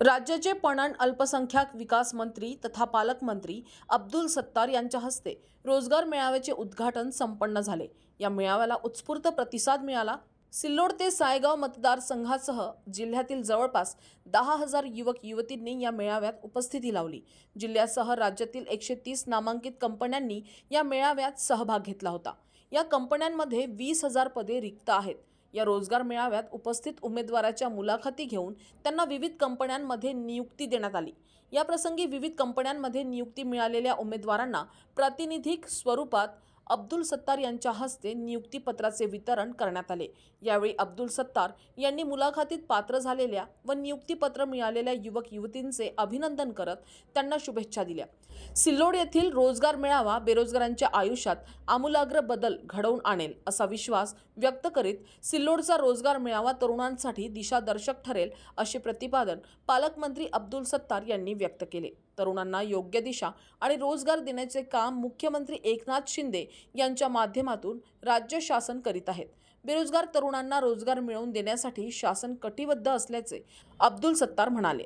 राज्याचे पणन अल्पसंख्याक विकास मंत्री तथा पालकमंत्री अब्दुल सत्तार यांच्या हस्ते रोजगार मेळाव्याचे उद्घाटन संपन्न झाले. या मेळाव्याला उत्स्फूर्त प्रतिसाद मिळाला. सिल्लोड ते सायगाव मतदारसंघासह जिल्ह्यातील जवळपास दहा हजार युवक युवतींनी या मेळाव्यात उपस्थिती लावली. जिल्ह्यासह राज्यातील एकशे तीस नामांकित कंपन्यांनी या मेळाव्यात सहभाग घेतला होता. या कंपन्यांमध्ये वीस हजार पदे रिक्त आहेत. या रोजगार मेळाव्यात उपस्थित उमेदवाराच्या मुलाखती घेऊन त्यांना विविध कंपन्यांमध्ये नियुक्ती देण्यात आली. या प्रसंगी विविध कंपन्यांमध्ये नियुक्ती मिळालेल्या उमेदवारांना प्रातिनिधिक स्वरूपात अब्दुल सत्तार यांच्या हस्ते नियुक्तीपत्राचे वितरण करण्यात आले. यावेळी अब्दुल सत्तार यांनी मुलाखतीत पात्र झालेल्या व नियुक्तीपत्र मिळालेल्या युवक युवतींचे अभिनंदन करत त्यांना शुभेच्छा दिल्या. सिल्लोड येथील रोजगार मेळावा बेरोजगारांच्या आयुष्यात आमूलाग्र बदल घडवून आणेल असा विश्वास व्यक्त करीत सिल्लोडचा रोजगार मेळावा तरुणांसाठी दिशादर्शक ठरेल असे प्रतिपादन पालकमंत्री अब्दुल सत्तार यांनी व्यक्त केले. तरुणांना योग्य दिशा आणि रोजगार देण्याचे काम मुख्यमंत्री एकनाथ शिंदे यांच्या माध्यमातून राज्य शासन करीत आहेत. बेरोजगार तरुणांना रोजगार मिळवून देण्यासाठी शासन कटिबद्ध असल्याचे अब्दुल सत्तार म्हणाले.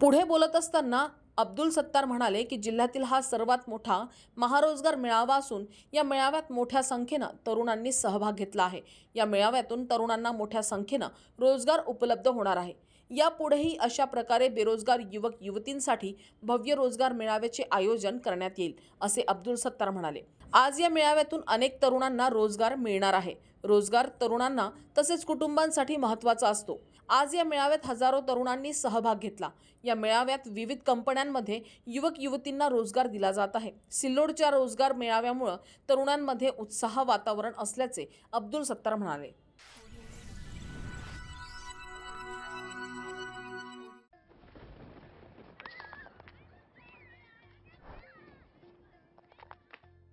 पुढे बोलत असताना अब्दुल सत्तार म्हणाले की जिल्ह्यातील हा सर्वात मोठा महारोजगार मेळावा असून या मेळाव्यात मोठ्या संख्येनं तरुणांनी सहभाग घेतला आहे. या मेळाव्यातून तरुणांना मोठ्या संख्येनं रोजगार उपलब्ध होणार आहे. यापुढेही अशा प्रकारे बेरोजगार युवक युवतींसाठी भव्य रोजगार मेळाव्याचे आयोजन करण्यात येईल असे अब्दुल सत्तार म्हणाले. आज या मेळाव्यातून अनेक तरुणांना रोजगार मिळणार आहे. रोजगार तरुणांना तसेच कुटुंबांसाठी महत्त्वाचा असतो. आज या मेळाव्यात हजारो तरुणांनी सहभाग घेतला. या मेळाव्यात विविध कंपन्यांमध्ये युवक युवतींना रोजगार दिला जात आहे. सिल्लोडच्या रोजगार मेळाव्यामुळं तरुणांमध्ये उत्साह वातावरण असल्याचे अब्दुल सत्तार म्हणाले.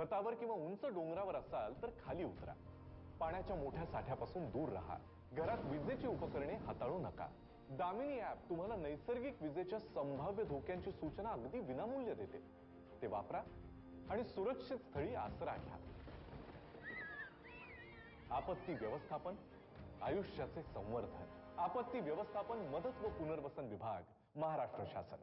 खतावर किंवा उंच डोंगरावर असाल तर खाली उतरा. पाण्याच्या मोठ्या साठ्यापासून दूर राहा. घरात विजेची उपकरणे हाताळू नका. दामिनी ऍप तुम्हाला नैसर्गिक विजेच्या संभाव्य धोक्यांची सूचना अगदी विनामूल्य देते. ते वापरा आणि सुरक्षित स्थळी आसरा घ्या. आपत्ती व्यवस्थापन आयुष्याचे संवर्धन. आपत्ती व्यवस्थापन मदत व पुनर्वसन विभाग महाराष्ट्र शासन.